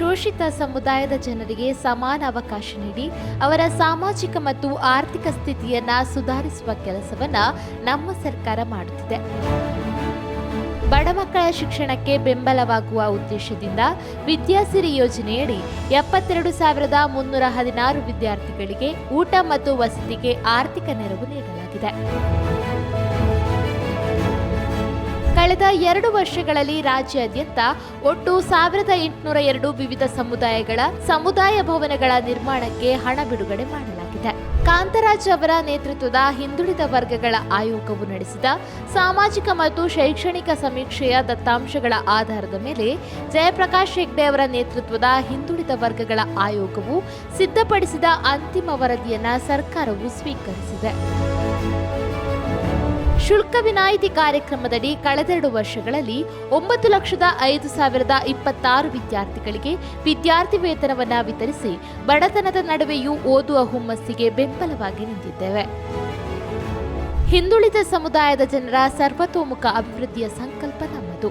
ಶೋಷಿತ ಸಮುದಾಯದ ಜನರಿಗೆ ಸಮಾನ ಅವಕಾಶ ನೀಡಿ ಅವರ ಸಾಮಾಜಿಕ ಮತ್ತು ಆರ್ಥಿಕ ಸ್ಥಿತಿಯನ್ನು ಸುಧಾರಿಸುವ ಕೆಲಸವನ್ನು ನಮ್ಮ ಸರ್ಕಾರ ಮಾಡುತ್ತಿದೆ. ಬಡ ಮಕ್ಕಳ ಶಿಕ್ಷಣಕ್ಕೆ ಬೆಂಬಲವಾಗುವ ಉದ್ದೇಶದಿಂದ ವಿದ್ಯಾಸಿರಿ ಯೋಜನೆಯಡಿ ಎಪ್ಪತ್ತೆರಡು ಸಾವಿರದ ಮುನ್ನೂರ ಹದಿನಾರು ವಿದ್ಯಾರ್ಥಿಗಳಿಗೆ ಊಟ ಮತ್ತು ವಸತಿಗೆ ಆರ್ಥಿಕ ನೆರವು ನೀಡಲಾಗಿದೆ. ಕಳೆದ ಎರಡು ವರ್ಷಗಳಲ್ಲಿ ರಾಜ್ಯಾದ್ಯಂತ ಒಟ್ಟು ಸಾವಿರದ ಎಂಟುನೂರ ಎರಡು ವಿವಿಧ ಸಮುದಾಯಗಳ ಸಮುದಾಯ ಭವನಗಳ ನಿರ್ಮಾಣಕ್ಕೆ ಹಣ ಬಿಡುಗಡೆ ಮಾಡಲಾಗಿದೆ. ಕಾಂತರಾಜ್ ಅವರ ನೇತೃತ್ವದ ಹಿಂದುಳಿದ ವರ್ಗಗಳ ಆಯೋಗವು ನಡೆಸಿದ ಸಾಮಾಜಿಕ ಮತ್ತು ಶೈಕ್ಷಣಿಕ ಸಮೀಕ್ಷೆಯ ದತ್ತಾಂಶಗಳ ಆಧಾರದ ಮೇಲೆ ಜಯಪ್ರಕಾಶ್ ಹೆಗ್ಡೆ ಅವರ ನೇತೃತ್ವದ ಹಿಂದುಳಿದ ವರ್ಗಗಳ ಆಯೋಗವು ಸಿದ್ಧಪಡಿಸಿದ ಅಂತಿಮ ವರದಿಯನ್ನ ಸರ್ಕಾರವು ಸ್ವೀಕರಿಸಿದೆ. ಶುಲ್ಕ ವಿನಾಯಿತಿ ಕಾರ್ಯಕ್ರಮದಡಿ ಕಳೆದೆರಡು ವರ್ಷಗಳಲ್ಲಿ ಒಂಬತ್ತು ಲಕ್ಷದ ಐದು ಸಾವಿರದ ಇಪ್ಪತ್ತಾರು ವಿದ್ಯಾರ್ಥಿಗಳಿಗೆ ವಿದ್ಯಾರ್ಥಿ ವೇತನವನ್ನು ವಿತರಿಸಿ ಬಡತನದ ನಡುವೆಯೂ ಓದುವ ಹುಮ್ಮಸ್ಸಿಗೆ ಬೆಂಬಲವಾಗಿ ನಿಂತಿದ್ದೇವೆ. ಹಿಂದುಳಿದ ಸಮುದಾಯದ ಜನರ ಸರ್ವತೋಮುಖ ಅಭಿವೃದ್ಧಿಯ ಸಂಕಲ್ಪ ನಮ್ಮದು.